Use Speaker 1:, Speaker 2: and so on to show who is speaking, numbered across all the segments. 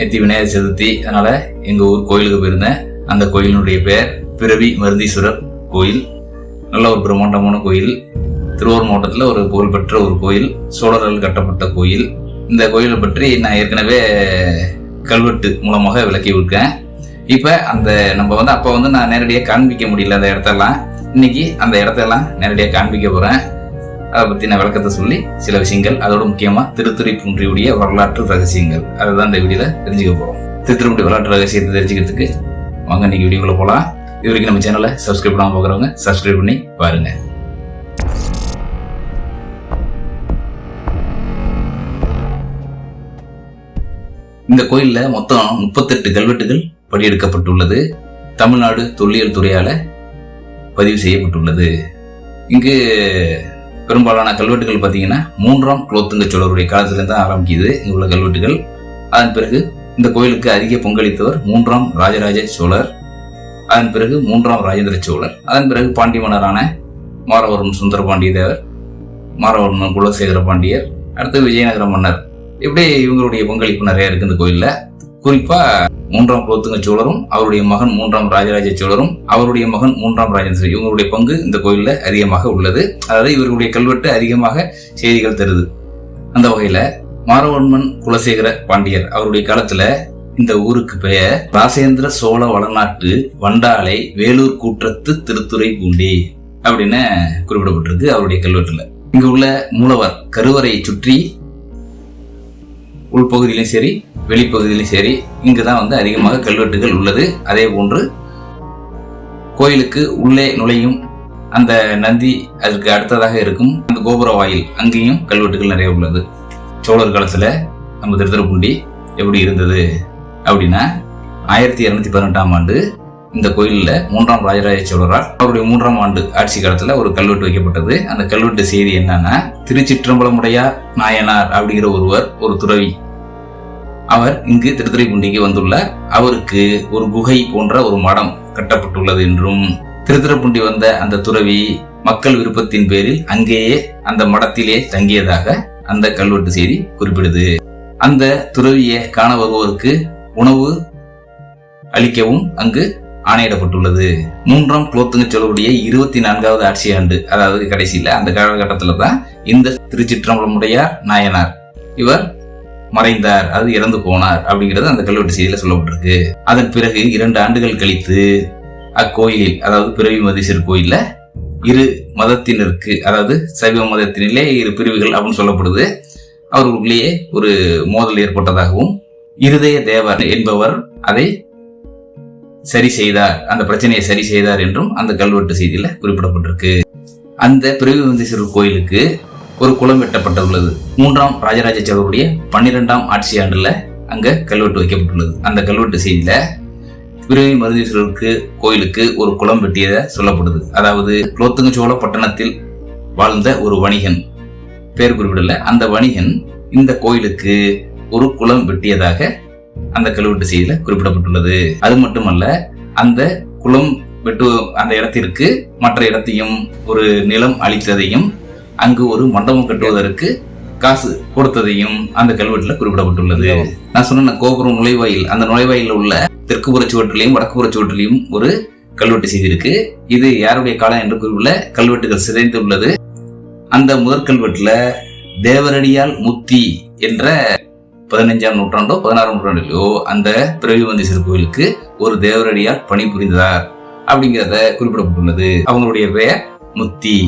Speaker 1: நேற்று விநாயகர் சதுர்த்தி. அதனால எங்க ஊர் கோயிலுக்கு போயிருந்தேன். அந்த கோயிலினுடைய பெயர் பிறவி மருந்தீஸ்வரர் கோயில். நல்ல ஒரு பிரம்மாண்டமான கோயில். திருவாரூர் மாவட்டத்தில் ஒரு புகழ்பெற்ற ஒரு கோயில். சோழர்கள் கட்டப்பட்ட கோயில். இந்த கோயிலை பற்றி நான் ஏற்கனவே கல்வெட்டு மூலமாக விளக்கி இருக்கேன் இப்போ அந்த நம்ம வந்து அப்போ வந்து நான் நேரடியாக காண்பிக்க முடியல அந்த இடத்தெல்லாம். இன்னைக்கு அந்த இடத்தெல்லாம் நேரடியாக காண்பிக்க போகிறேன் அதை பற்றி நான் விளக்கத்தை சொல்லி சில விஷயங்கள் அதோட முக்கியமாக திருத்துறைப்பூன்றியுடைய வரலாற்று ரகசியங்கள். அதை தான் இந்த வீடியோவில் தெரிஞ்சுக்க போகிறோம் திருத்துறைப்பூண்டி வரலாற்று ரகசியத்தை தெரிஞ்சுக்கிறதுக்கு வாங்க இன்னைக்கு வீடியோக்குள்ள போகலாம் இது வரைக்கும் நம்ம சேனலை சப்ஸ்கிரைப் பண்ணாமல் பார்க்குறவங்க சப்ஸ்கிரைப் பண்ணி பாருங்க. இந்த கோயிலில் மொத்தம் முப்பத்தெட்டு கல்வெட்டுகள் படியெடுக்கப்பட்டுள்ளது தமிழ்நாடு தொல்லியல் துறையால பதிவு செய்யப்பட்டுள்ளது. இங்கு பெரும்பாலான கல்வெட்டுகள் பார்த்தீங்கன்னா மூன்றாம் குலோத்துங்க சோழருடைய காலத்திலிருந்து தான் ஆரம்பிக்குது இங்குள்ள கல்வெட்டுகள். அதன் பிறகு இந்த கோயிலுக்கு அதிக பங்களித்தவர் மூன்றாம் ராஜராஜ சோழர். அதன் பிறகு மூன்றாம் ராஜேந்திர சோழர். அதன் பிறகு பாண்டி மன்னரான மாரவர்மன் சுந்தர பாண்டிய தேவர் மாரவர்மன் குலசேகர பாண்டியர் அடுத்து விஜயநகர மன்னர். இப்படி இவங்களுடைய பங்களிப்பு நிறைய இருக்கு இந்த கோயிலில். குறிப்பாக மூன்றாம் குலோத்துங்க சோழரும் அவருடைய மகன் மூன்றாம் ராஜராஜ சோழரும் அவருடைய மகன் மூன்றாம் ராஜேந்திர இவங்களுடைய பங்கு இந்த கோயிலில் அதிகமாக உள்ளது. அதாவது இவர்களுடைய கல்வெட்டு அதிகமாக செய்திகள் தருது. அந்த வகையில் மாரவர்மன் குலசேகர பாண்டியர் அவருடைய காலத்துல இந்த ஊருக்கு பெயர் ராசேந்திர சோழ வளநாட்டு வண்டாலை வேலூர் கூற்றத்து திருத்துறை பூண்டி அப்படின்னு குறிப்பிடப்பட்டிருக்கு அவருடைய கல்வெட்டுல. இங்க உள்ள மூலவர் கருவறையை சுற்றி உள்பகுதியிலும் சரி வெளிப்பகுதியிலும் சரி இங்கு தான் வந்து அதிகமாக கல்வெட்டுகள் உள்ளது. அதே போன்று கோயிலுக்கு உள்ளே நுழையும் அந்த நந்தி அதற்கு அடுத்ததாக இருக்கும் அந்த கோபுர வாயில் அங்கேயும் கல்வெட்டுகள் நிறைய உள்ளது. சோழர் காலத்தில் நம்ம திருத்துறைப்பூண்டி எப்படி இருந்தது அப்படின்னா ஆயிரத்தி இரநூத்தி பதினெட்டாம் ஆண்டு இந்த கோயிலில் மூன்றாம் ராஜராஜ சோழரால் அவருடைய மூன்றாம் ஆண்டு ஆட்சி காலத்துல ஒரு கல்வெட்டு வைக்கப்பட்டது. அந்த கல்வெட்டு செய்தி என்னன்னா திருச்சிற்றம்பலமுடையா நாயனார் அப்படிங்கிற ஒருவர் ஒரு துறவி அவர் இங்கு திருத்துறைப்பூண்டிக்கு வந்துள்ளார் அவருக்கு ஒரு குகை போன்ற ஒரு மடம் கட்டப்பட்டுள்ளது என்றும் திருத்துறைப்பூண்டி வந்த அந்த துறவி மக்கள் விருப்பத்தின் பேரில் அங்கேயே அந்த மடத்திலே தங்கியதாக அந்த கல்வெட்டு செய்தி குறிப்பிடுது. அந்த துறவியை காண வருவோருக்கு உணவு அளிக்கவும் அங்கு ஆணையிடப்பட்டுள்ளது. மூன்றாம் குலோத்துங்க சோழருடைய இருபத்தி நான்காவது ஆட்சி ஆண்டு அதாவது கடைசியில அந்த காலகட்டத்துல தான் இந்த திருச்சிற்றம்பலமுடைய நாயனார் இவர் மறைந்தார் அது இறந்து போனார் அப்படிங்கிறது அந்த கல்வெட்டு செய்தியில சொல்லப்பட்டிருக்கு. அதன் பிறகு இரண்டு ஆண்டுகள் கழித்து அக்கோயிலில் அதாவது பிறவி மதீஸ்வர் கோயில்ல இரு மதத்தினருக்கு அதாவது சைவ மதத்தினிலே இரு பிரிவுகள் அப்படின்னு சொல்லப்படுது. அவர்களுக்குள்ளேயே ஒரு மோதல் ஏற்பட்டதாகவும் இருதய தேவர் என்பவர் அதை சரி செய்தார் அந்த பிரச்சனையை சரி செய்தார் என்றும் அந்த கல்வெட்டு செய்தியில குறிப்பிடப்பட்டிருக்கு. அந்த பிறவி கோயிலுக்கு ஒரு குளம் வெட்டப்பட்டுள்ளது மூன்றாம் ராஜராஜ சோழருடைய பன்னிரெண்டாம் ஆட்சி ஆண்டுல அங்க கல்வெட்டு வைக்கப்பட்டுள்ளது. அந்த கல்வெட்டு செய்தியில பிறவி மருதீஸ்வரருக்கு கோயிலுக்கு ஒரு குளம் வெட்டியத சொல்லப்படுது அதாவது குலோத்துங்க சோழ பட்டணத்தில் வாழ்ந்த ஒரு வணிகன். பேர் குறிப்பிடல. அந்த வணிகன் இந்த கோயிலுக்கு ஒரு குளம் வெட்டியதாக அந்த கல்வெட்டு செய்தியில குறிப்பிடப்பட்டுள்ளது. அது மட்டுமல்ல அந்த குளம் வெட்டு அந்த இடத்திற்கு மற்ற இடத்தையும் ஒரு நிலம் அளித்ததையும் அங்கு ஒரு மண்டபம் கட்டுவதற்கு காசு கொடுத்ததையும் அந்த கல்வெட்டுல குறிப்பிடப்பட்டுள்ளது. நான் சொன்ன கோபுரம் நுழைவாயில் அந்த நுழைவாயில உள்ள தெற்கு புற சுவற்றிலையும் வடக்கு புற சுவற்றிலையும் ஒரு கல்வெட்டு செய்தி இருக்கு. இது யாருடைய காலம் என்று கூறியுள்ள கல்வெட்டுகள் சிதைந்து உள்ளது அந்த முதற் கல்வெட்டுல தேவரடியால் முத்தி என்ற பதினஞ்சாம் நூற்றாண்டோ பதினாறாம் நூற்றாண்டிலோ அந்த பிரவிமந்தீஸ்வரர் கோயிலுக்கு ஒரு தேவரடியால் பணிபுரிந்தார் அப்படிங்கிறத குறிப்பிடப்பட்டுள்ளது. அவங்களுடைய பெயர் முத்தி.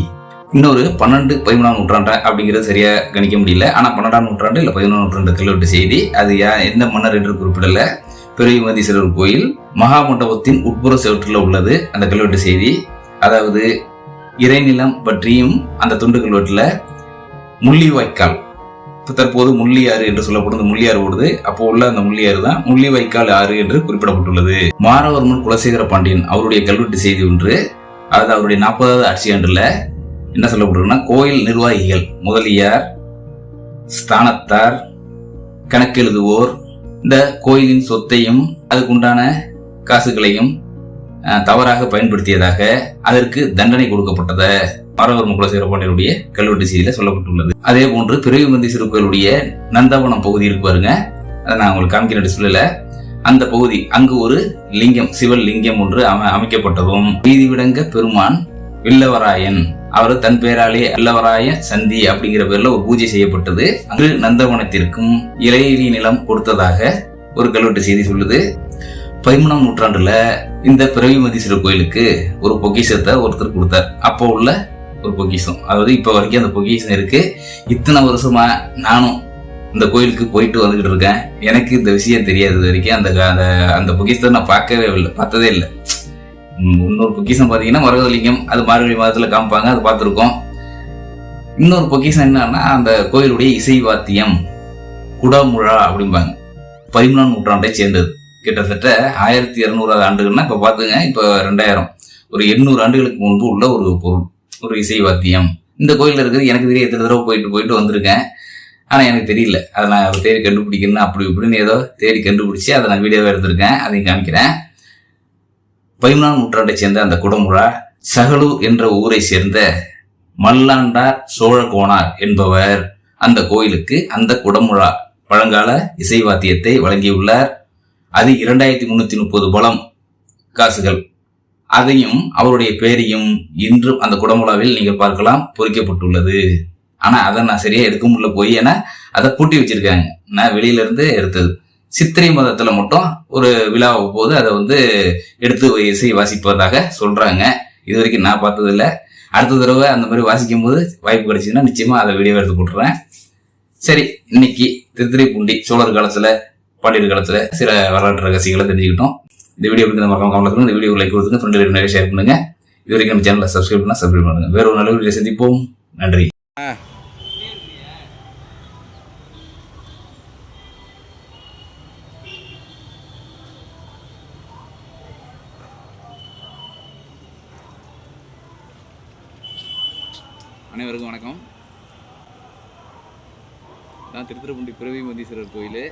Speaker 1: இன்னொரு பன்னெண்டு பதிமூணாம் நூற்றாண்டு அப்படிங்கிறது சரியா கணிக்க முடியல. ஆனால் பன்னெண்டாம் நூற்றாண்டு இல்லை பதினொன்றாம் நூற்றாண்டு கல்வெட்டு செய்தி அது யா எந்த மன்னர் என்று குறிப்பிடல. பெரியமதீஸ்வரர் கோயில் மகாமண்டபத்தின் உட்புற செவற்றில் உள்ளது அந்த கல்வெட்டு செய்தி. அதாவது இறைநிலம் பற்றியும் அந்த துண்டு கல்வெட்டில் முள்ளிவாய்க்கால் தற்போது முள்ளியாறு என்று சொல்லப்படும் முள்ளியாறு ஓடுது. அப்போ உள்ள அந்த முள்ளியாறு தான் முள்ளிவாய்க்கால் ஆறு என்று குறிப்பிடப்பட்டுள்ளது. மாரவர்மன் குலசேகர பாண்டியன் அவருடைய கல்வெட்டு செய்தி ஒன்று அதாவது அவருடைய நாற்பதாவது ஆட்சி ஆண்டுல என்ன சொல்லப்படுதுன்னா கோயில் நிர்வாகிகள் முதலியார் ஸ்தானத்தார் கணக்கெழுதுவோர் இந்த கோயிலின் சொத்தையும் அதுக்குண்டான காசுகளையும் தவறாக பயன்படுத்தியதாக அதற்கு தண்டனை கொடுக்கப்பட்டதை. ஆரவர் முகல பாண்டியனுடைய கல்வெட்டு செய்தியில சொல்லப்பட்டுள்ளது. அதே போன்று பிறவி சிறுப்புகளுடைய கோயிலுடைய நந்தவனம் பகுதி இருக்கு பாருங்க. அதை நான் உங்களுக்கு காமிக்கிற சொல்லல. அந்த பகுதி அங்கு ஒரு லிங்கம் சிவல் லிங்கம் ஒன்று அமை அமைக்கப்பட்டதும். வீதி விடங்க பெருமான் வில்லவராயன். அவர் தன் பேராலே அல்லவராய சந்தி அப்படிங்கிற பேர்ல ஒரு பூஜை செய்யப்பட்டது. அங்கு நந்தவனத்திற்கும் இலையெறி நிலம் கொடுத்ததாக ஒரு கல்வெட்டு செய்தி சொல்லுது. பதிமூணாம் நூற்றாண்டுல இந்த பிறவிமதீஸ்வரர் கோயிலுக்கு ஒரு பொக்கிஷத்தை ஒருத்தர் கொடுத்தார். அப்போ உள்ள ஒரு பொக்கிஷம். அதாவது இப்போ வரைக்கும் அந்த பொக்கிஷம் இருக்கு. இத்தனை வருஷமா நானும் இந்த கோயிலுக்கு போயிட்டு வந்துகிட்டு இருக்கேன். எனக்கு இந்த விஷயம் தெரியாது இது வரைக்கும். அந்த அந்த அந்த பொக்கிஷத்தை நான் பார்க்கவே இல்லை பார்த்ததே இல்லை. இன்னொரு பொக்கிஷம் பார்த்தீங்கன்னா மரகதலிங்கம் அது மார்கழி மாதத்தில் காமிப்பாங்க அது பார்த்துருக்கோம். இன்னொரு பொக்கிஷம் என்னன்னா அந்த கோயிலுடைய இசை வாத்தியம் குடமுழா அப்படிம்பாங்க. பதிமூணாம் நூற்றாண்டை சேர்ந்தது. கிட்டத்தட்ட ஆயிரத்தி இரநூறாவது ஆண்டுகள்னா இப்போ பார்த்துங்க இப்போ ரெண்டாயிரம். ஒரு எண்ணூறு ஆண்டுகளுக்கு முன்பு உள்ள ஒரு பொருள். ஒரு இசை வாத்தியம். இந்த கோயிலில் இருக்குது எனக்கு தெரிய எத்தனை தடவை போயிட்டு போயிட்டு வந்திருக்கேன். ஆனால் எனக்கு தெரியல. அதை நான் தேடி கண்டுபிடிக்கணும் அப்படி இப்படின்னு ஏதோ தேடி கண்டுபிடிச்சி அதை நான் வீடியோவை எடுத்திருக்கேன். அதையும் காமிக்கிறேன். பதிமூணாம் நூற்றாண்டை சேர்ந்த அந்த குடமுழா சகலூர் என்ற ஊரை சேர்ந்த மல்லாண்டார் சோழகோணார் என்பவர் அந்த கோயிலுக்கு அந்த குடமுழா பழங்கால இசை வாத்தியத்தை வழங்கியுள்ளார். அது இரண்டாயிரத்தி முன்னூற்றி முப்பது பலம் காசுகள். அதையும் அவருடைய பேரையும் இன்றும் அந்த குடமுழாவில் நீங்கள் பார்க்கலாம் பொறிக்கப்பட்டுள்ளது. ஆனா அதை நான் சரியா எடுக்க முடியல போய் ஏன்னா அதை பூட்டி வச்சிருக்காங்க. நான் வெளியில இருந்து எடுத்தது. சித்திரை மதத்துல மட்டும் ஒரு விழாவை போது அதை வந்து எடுத்து இசை வாசிப்பதாக சொல்றாங்க. இது வரைக்கும் நான் பார்த்ததில்ல. அடுத்த தடவை அந்த மாதிரி வாசிக்கும் போது வாய்ப்பு கிடைச்சதுன்னா நிச்சயமா அதை வீடியோ எடுத்து போட்டுறேன். சரி இன்னைக்கு திருத்துறைப்பூண்டி சோழர் காலத்துல பாண்டியர் காலத்துல சில வரலாற்று ரகசியங்களை தெரிஞ்சுக்கிட்டோம். இந்த வீடியோ பற்றி நம்ம கவனத்தில் இந்த வீடியோ லைக் கொடுத்துங்க ஃப்ரெண்டு நிறைய ஷேர் பண்ணுங்க. இது வரைக்கும் நம்ம சேனலை சப்ஸ்கிரைப் பண்ணால் சப்ஸ்கிரைப் பண்ணுங்க. வேற ஒரு நல்ல வீடியோ சந்திப்போம். நன்றி. அனைவருக்கும் வணக்கம். நான் திருத்துறைப்பூண்டி பிறவி மந்தீஸ்வரர் கோயில்.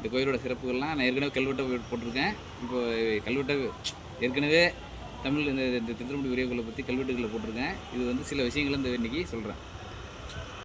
Speaker 1: இந்த கோயிலோட சிறப்புகள்லாம் நான் ஏற்கனவே கல்வெட்டை போட்டிருக்கேன். இப்போ கல்வெட்டை ஏற்கனவே தமிழ் இந்த இந்த திருத்துறைப்பூண்டி பெரிய பற்றி கல்வெட்டுகளை போட்டிருக்கேன். இது வந்து சில விஷயங்களை இந்த இன்னைக்கு சொல்கிறேன்